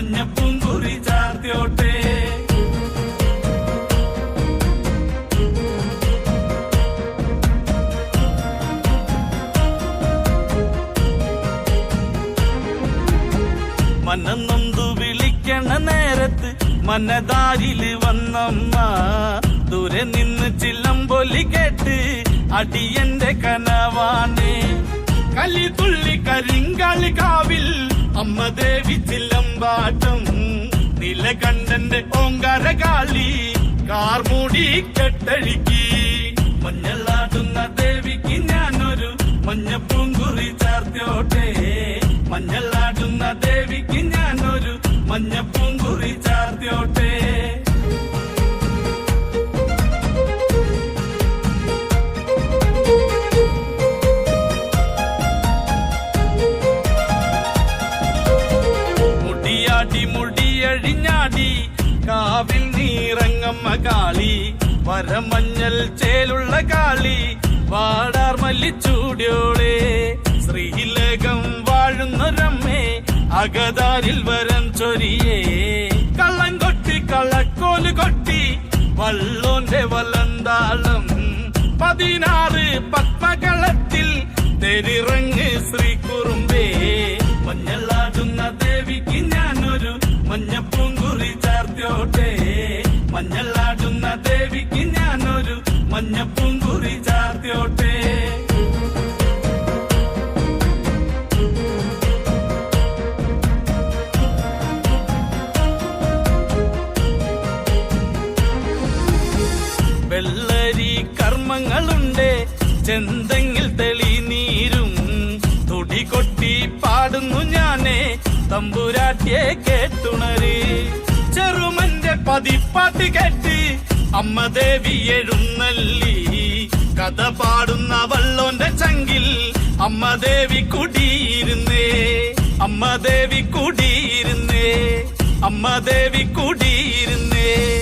മഞ്ഞപ്പൂങ്കുറി ചാർത്തിയോട്ടെ. മനന്നൊന്തു വിളിക്കണ നേരത്ത് മനദാരിൽ വന്നമ്മ. ദൂരെ നിന്ന് ചില്ലമ്പൊലി കേട്ട് അടിയന്റെ കനവാണ്. കലി തുള്ളി കരിങ്കാളി കാവിൽ അമ്മ ദേവി ചില്ലമ്പാട്ടം നിലകണ്ഠന്റെ ഓങ്കാര കാളി കാർമൂടി കെട്ടഴിക്കി. മഞ്ഞളാടുന്ന ദേവിക്ക് ഞാനൊരു മഞ്ഞപ്പൂങ്കുറി ചാർത്തോട്ടെ മഞ്ഞളാടുന്ന ദേവിക്ക് ഞാനൊരു മഞ്ഞപ്പൂങ്കുറി ചാർത്തിയോട്ടെ കാവിൽ നീറങ്ങമ്മ കാളി വരമഞ്ഞൽ ചേലുള്ള കാളി. വാടാർ മല്ലിച്ചൂടിയോളെ. ശ്രീലകം വാഴുന്നൊരമ്മേ അകതാരിൽ വരം ചൊരിയേ. കള്ളം കൊട്ടി കള്ളക്കോൽ കൊട്ടി. വള്ളോന്റെ വലന്താളം. പതിനാറ് പത്മകളത്തിൽ തെരിറങ്ങ് ശ്രീ കുറുമ്പേ മഞ്ഞളാടുന്ന ദേവിക്ക് ഞാനൊരു മഞ്ഞപ്പൂങ്കുറി ചാർത്തിയോട്ടെ. മഞ്ഞളാടുന്ന ദേവിക്ക് ഞാനൊരു മഞ്ഞപ്പൂങ്കുറി ചാർത്തിയോട്ടെ. വെള്ളരി കർമ്മങ്ങളുണ്ട് ചെന്തെങ്കിൽ തെളിനീരും. തൊടി കൊട്ടി പാടുന്നു ഞാനേ തമ്പുരാട്ടിയെ കേട്ടുണര്. ചെറുമന്റെ പതിപ്പാട്ട് കേട്ട് അമ്മ ദേവി എഴുന്നള്ളി. കഥ പാടുന്ന വള്ളോന്റെ ചങ്കിൽ അമ്മ ദേവി കുടിയിരുന്നേ. അമ്മ ദേവി കുടിയിരുന്നേ. അമ്മ ദേവി കുടിയിരുന്നേ.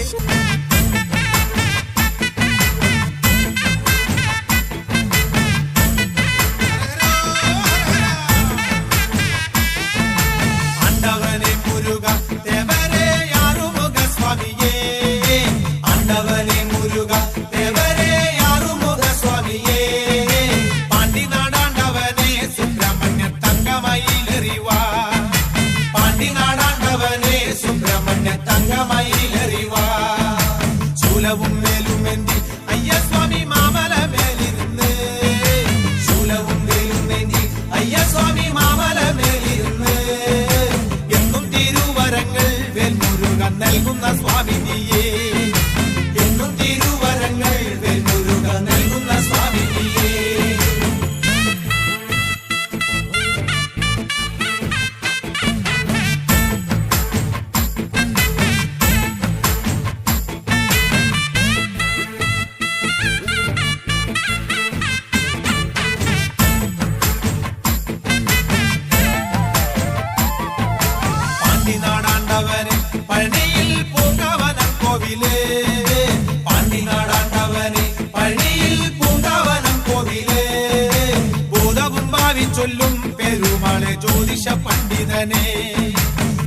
ജ്യോതിഷ പണ്ഡിതനെ.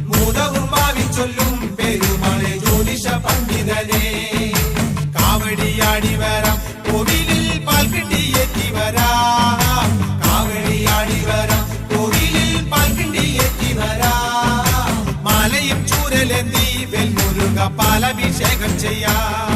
ഭൂതവും മാവി ചൊല്ലും പെരുമാളെ ജ്യോതിഷ പണ്ഡിതനെ. കാവടിയാടി വരാം കോവിലിൽ പാൽക്കിണ്ടിയെത്തി വരാം. കാവടിയാടി വരാം കോവിലിൽ പാൽക്കിണ്ടിയെത്തി വരാം. മാലയും ചൂരലെന്തി വെൽമുരുക പാലഭിഷേകം ചെയ്യാം.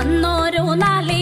അന്നോരോ നാലേ